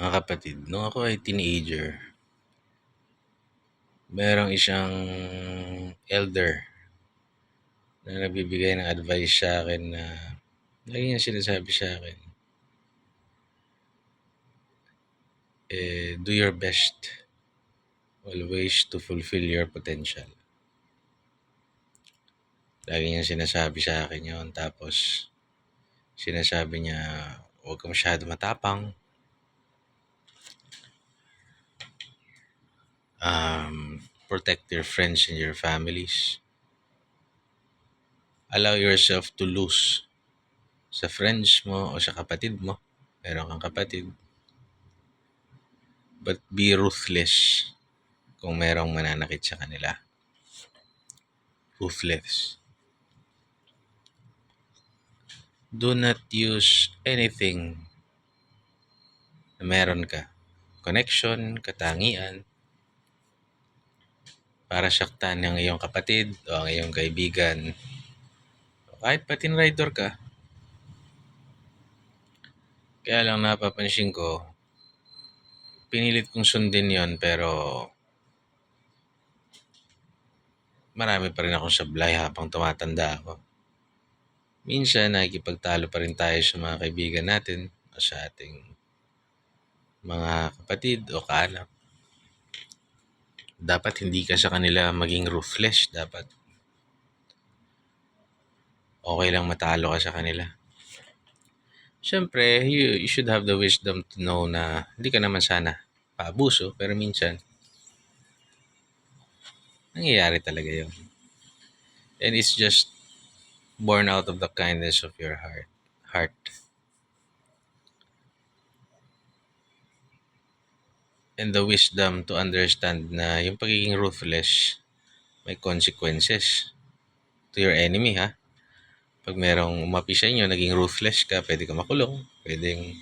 Mga kapatid, nung ako ay teenager, merong isang elder na nagbibigay ng advice sa akin na lagi niya sinasabi sa akin, eh, do your best always to fulfill your potential. Lagi niya sinasabi sa akin yon Tapos, sinasabi niya, huwag ka masyado matapang. Um, protect your friends and your families. Allow yourself to lose sa friends mo o sa kapatid mo. Meron kang kapatid. But be ruthless kung merong mananakit sa kanila. Ruthless. Do not use anything na meron ka. Connection, katangian, para saktan ng iyong kapatid o ang iyong kaibigan. Kahit patin rider ka. Kaya lang napapansin ko, pinilit kong sundin yon pero marami pa rin akong sablay habang tumatanda ako. Minsan, nakikipagtalo pa rin tayo sa mga kaibigan natin o sa ating mga kapatid o kaanak dapat hindi ka sa kanila maging ruthless. Dapat okay lang matalo ka sa kanila. Siyempre, you, you should have the wisdom to know na hindi ka naman sana paabuso, pero minsan, nangyayari talaga yun. And it's just born out of the kindness of your heart. heart. And the wisdom to understand na yung pagiging ruthless may consequences to your enemy ha. Pag merong umapi sa inyo, naging ruthless ka, pwede ka makulong, pwedeng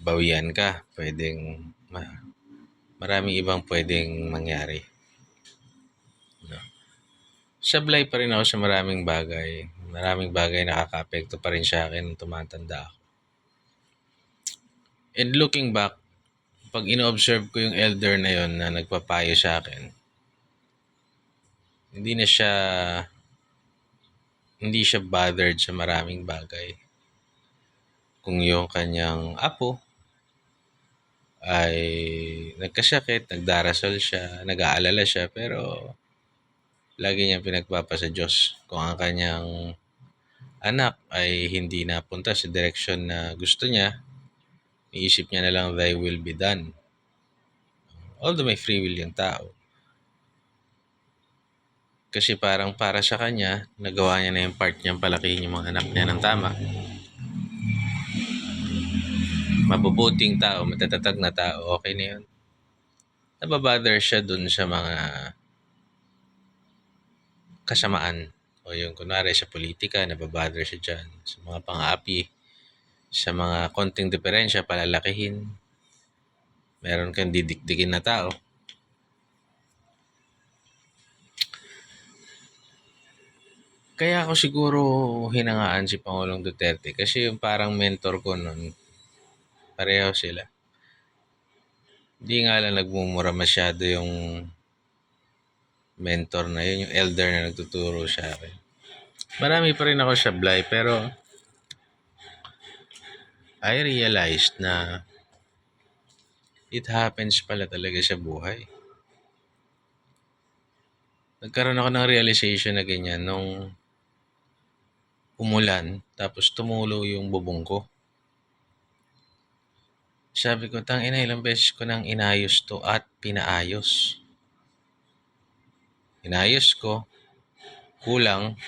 bawian ka, pwedeng ma- maraming ibang pwedeng mangyari. No. Sablay pa rin ako sa maraming bagay. Maraming bagay nakaka-apekto pa rin sa akin nung tumatanda ako. And looking back, pag ino-observe ko yung elder na yon na nagpapayo sa akin, hindi na siya hindi siya bothered sa maraming bagay. Kung yung kanyang apo ay nagkasakit, nagdarasal siya, nag-aalala siya, pero lagi niya pinagpapa sa Diyos. Kung ang kanyang anak ay hindi napunta sa direksyon na gusto niya, Iisip niya na lang, thy will be done. Although may free will yung tao. Kasi parang para sa kanya, nagawa niya na yung part niyang palakihin yung mga anak niya ng tama. Mabubuting tao, matatatag na tao, okay na yun. Nababother siya dun sa mga kasamaan. O yung kunwari sa politika, nababother siya dyan. Sa mga pang-api, sa mga konting diferensya, palalakihin. Meron kang didikdikin na tao. Kaya ako siguro hinangaan si Pangulong Duterte kasi yung parang mentor ko noon, pareho sila. Hindi nga lang nagmumura masyado yung mentor na yun, yung elder na nagtuturo sa akin. Marami pa rin ako sa blay, pero I realized na it happens pala talaga sa buhay. Nagkaroon ako ng realization na ganyan nung umulan, tapos tumulo yung bubong ko. Sabi ko, tang ina, ilang beses ko nang inayos to at pinaayos. Inayos ko, kulang,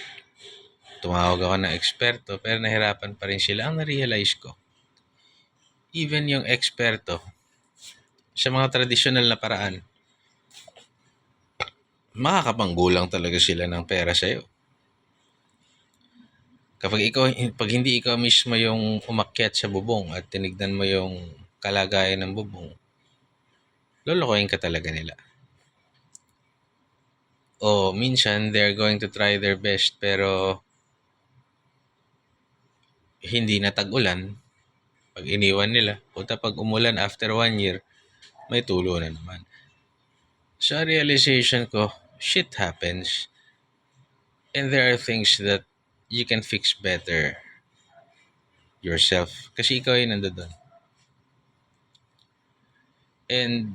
tumawag ako ng eksperto, pero nahirapan pa rin sila. Ang na-realize ko, even yung eksperto sa mga tradisyonal na paraan, makakapanggulang talaga sila ng pera sa iyo. Kapag ikaw, pag hindi ikaw mismo yung umakyat sa bubong at tinignan mo yung kalagayan ng bubong, lolokohin ka talaga nila. O minsan, they're going to try their best pero hindi na tag-ulan, Pag iniwan nila, puta pag umulan after one year, may tulo na naman. So, realization ko, shit happens. And there are things that you can fix better yourself. Kasi ikaw ay nandoon. And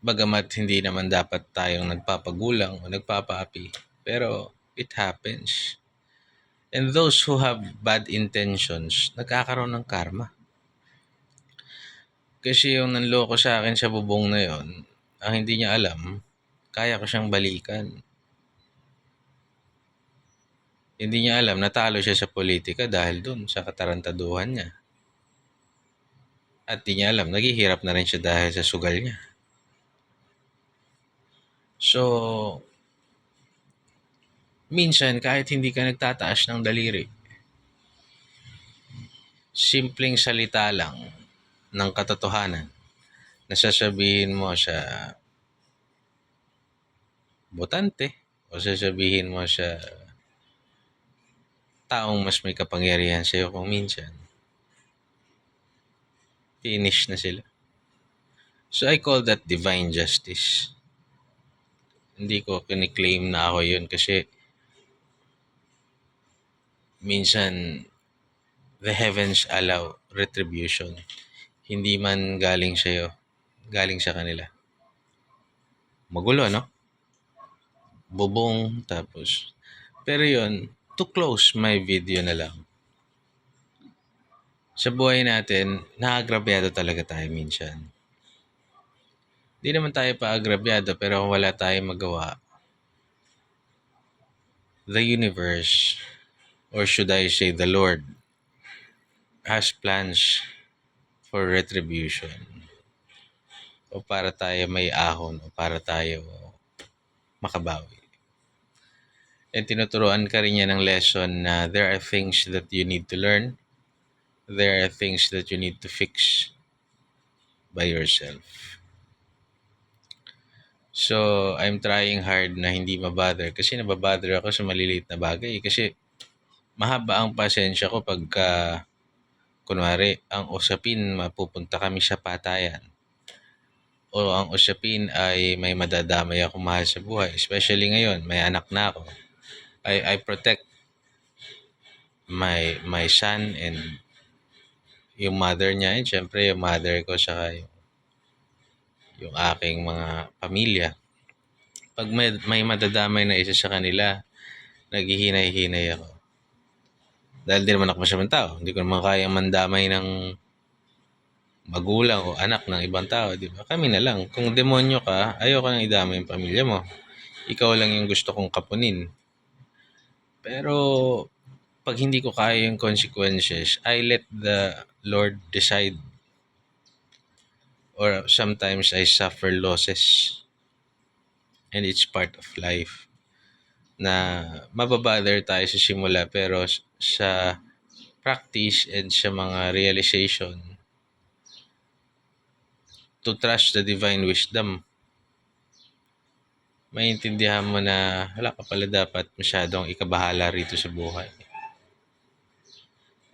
bagamat hindi naman dapat tayong nagpapagulang o nagpapaapi, pero it happens. And those who have bad intentions, nagkakaroon ng karma. Kasi yung nanloko sa akin sa bubong na yon, ang hindi niya alam, kaya ko siyang balikan. Hindi niya alam, natalo siya sa politika dahil dun sa katarantaduhan niya. At di niya alam, naghihirap na rin siya dahil sa sugal niya. So, minsan kahit hindi ka nagtataas ng daliri, simpleng salita lang ng katotohanan, nasasabihin mo sa botante o sasabihin mo sa taong mas may kapangyarihan sa iyo kung minsan, finish na sila. So I call that divine justice. Hindi ko kiniklaim na ako yun kasi minsan the heavens allow retribution. Hindi man galing sa iyo, galing sa kanila. Magulo, no? Bubong, tapos. Pero yun, to close my video na lang. Sa buhay natin, naagrabyado talaga tayo minsan. Di naman tayo paagrabyado pero kung wala tayong magawa, the universe, or should I say the Lord, has plans for retribution. O para tayo may ahon, o para tayo makabawi. And tinuturuan ka rin niya ng lesson na there are things that you need to learn. There are things that you need to fix by yourself. So, I'm trying hard na hindi mabother kasi nababother ako sa maliliit na bagay. Kasi mahaba ang pasensya ko pagka, kunwari, ang usapin mapupunta kami sa patayan. O ang usapin ay may madadamay ako mahal sa buhay. Especially ngayon, may anak na ako. I, I protect my my son and yung mother niya and syempre yung mother ko saka yung yung aking mga pamilya. Pag may, may madadamay na isa sa kanila, naghihinay-hinay ako. Dahil di naman ako masamang tao. Hindi ko naman kayang mandamay ng magulang o anak ng ibang tao, di ba? Kami na lang. Kung demonyo ka, ayoko nang idamay yung pamilya mo. Ikaw lang yung gusto kong kapunin. Pero pag hindi ko kaya yung consequences, I let the Lord decide or sometimes I suffer losses. And it's part of life. Na mababother tayo sa simula pero sa practice and sa mga realization to trust the divine wisdom maintindihan mo na wala ka pala dapat masyadong ikabahala rito sa buhay.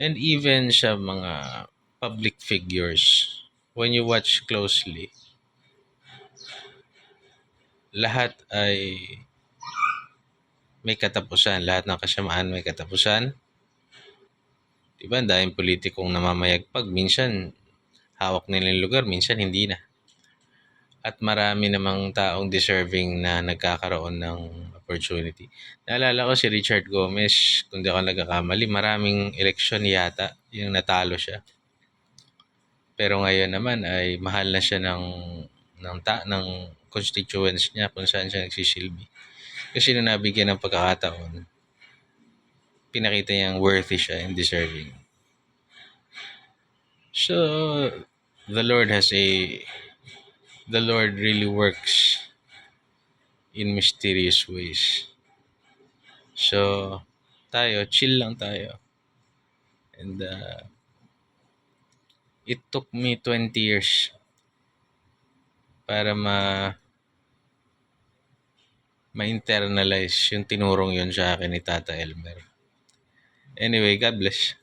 And even sa mga public figures, when you watch closely, lahat ay may katapusan. Lahat ng kasamaan may katapusan. Diba? Daming politikong namamayagpag. Minsan, hawak nila yung lugar. Minsan, hindi na. At marami namang taong deserving na nagkakaroon ng opportunity. Naalala ko si Richard Gomez, kung di ako nagkakamali, maraming eleksyon yata yung natalo siya. Pero ngayon naman ay mahal na siya ng ng ta ng constituents niya kung saan siya nagsisilbi. Kasi na nabigyan ng pagkakataon, pinakita niyang worthy siya and deserving. So, the Lord has a the Lord really works in mysterious ways. So, tayo, chill lang tayo. And uh, it took me 20 years para ma ma-internalize yung tinurong yun sa akin ni Tata Elmer. Anyway, God bless.